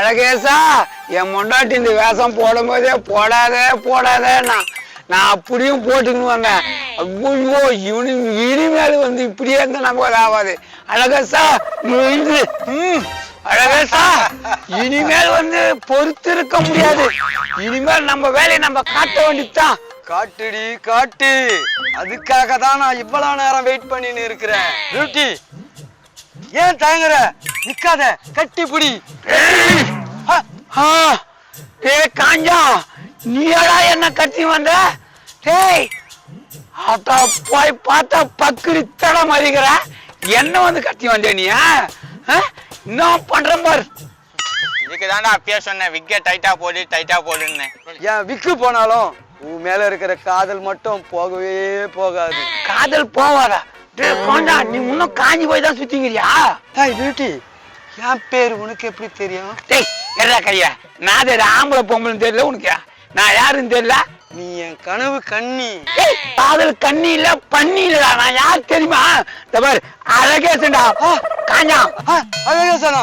அழகேசா என் முண்டாட்டி இந்த வேஷம் போடும்போதே போடாதே போடாதே நான் நான் அப்படியும் போட்டுக்கணும் வந்தேன். ஐயோ இவனு இனிமேல் வந்து இப்படியே இருந்தா நமக்கு ஆகாது. அழகேசா ம் அழகேசா இனிமேல் வந்து பொறுத்து இருக்க முடியாது. இனிமேல் நம்ம வேலையை நம்ம காட்ட வேண்டியதுதான். காட்டுடி காட்டு. அதுக்காக தான் நான் இவ்வளவு நேரம் வெயிட் பண்ணின்னு இருக்கிறேன். பியூட்டி ஏன் தயங்குற? நிக்காத கட்டி புடி. டேய் காஞ்சா நீடா என்ன கத்தி வந்த? டேய் அத்தா போய் பார்த்தா பக்குடி தடம் மதிக்கிற என்ன வந்து கத்தி வந்தே நீ? என்ன பண்ற பாரு? இதுக்கு தான்டா அப்பயே சொன்னேன் விக்கெ டைட்டா போடு டைட்டா போடுன்னு. என் விக்கு போனாலும் உன் மேல இருக்கிற காதல் மட்டும் போகவே போகாது. காதல் போவாதா? டேய் காஞ்சா நீ இன்னும் காஞ்சி போய் தான் சுத்திக்கிறியா? Hi beauty. என் பேர் உனக்கு எப்படி தெரியும்? டேய் எறா கையா நான் தெரியல ஆம்பளை பொம்பளைன்னு தெரியல உனக்கு. நான் யாருன்னு தெரியல? நீ என் கனவு கண்ணி. காதல் கண்ணி இல்ல பண்ணி இல்லடா. நான் யார் தெரியுமா? இந்த பாரு அழகேசன்டா. காஞ்சா. அழகேசனா?